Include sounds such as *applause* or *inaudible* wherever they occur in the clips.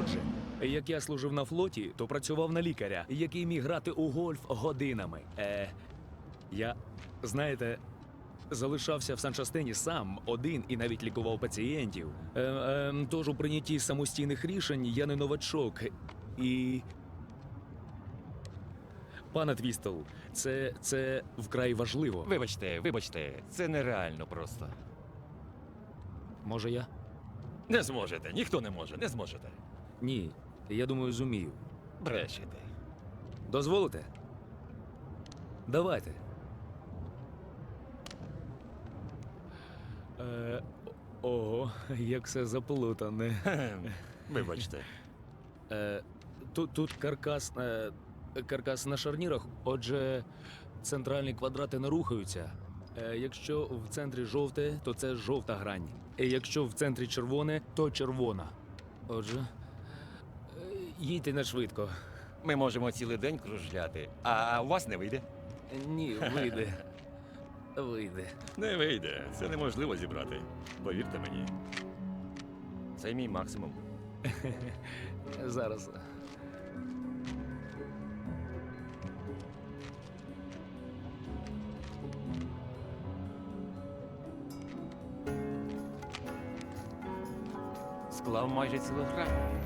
Отже, як я служив на флоті, то працював на лікаря, який міг грати у гольф годинами. Е, я, знаєте, залишався в Санчастині сам, один і навіть лікував пацієнтів. Е, е, тож у прийнятті самостійних рішень я не новачок. І. Пане Твістл, це, це вкрай важливо. Вибачте, вибачте, це нереально просто. Може я? Не зможете, ніхто не може, не зможете. Ні. Я думаю, зумію. Брешете. Дозволите? Давайте. Е, ого, як все заплутане. Вибачте. Е, тут, тут каркас, е, каркас на шарнірах, отже, центральні квадрати не рухаються. Е, якщо в центрі жовте, то це жовта грань. І якщо в центрі червоне, то червона. Отже, е, їдьте на швидко. Ми можемо цілий день кружляти, а у вас не вийде. Ні, вийде. Вийде. Не вийде. Це неможливо зібрати. Повірте мені. Це мій максимум. *laughs* Зараз. Склав майже цілу грань.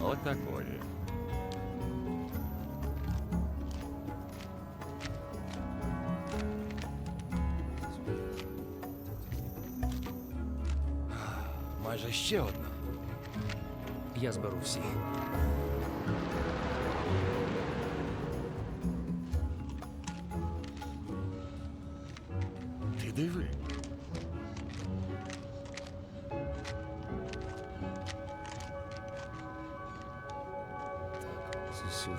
Отакої. Майже ще одна. Я зберу всі. Ти диви. Це сюди.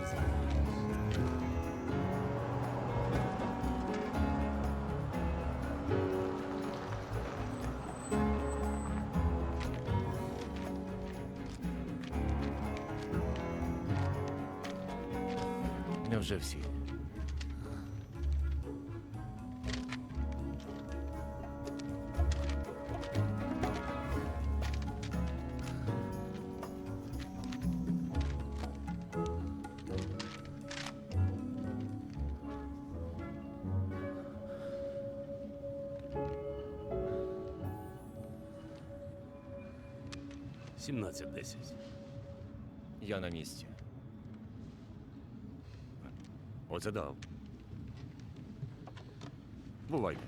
Невже всі? Сімнадцять десять. Я на місці. Оце дав. Бувайте.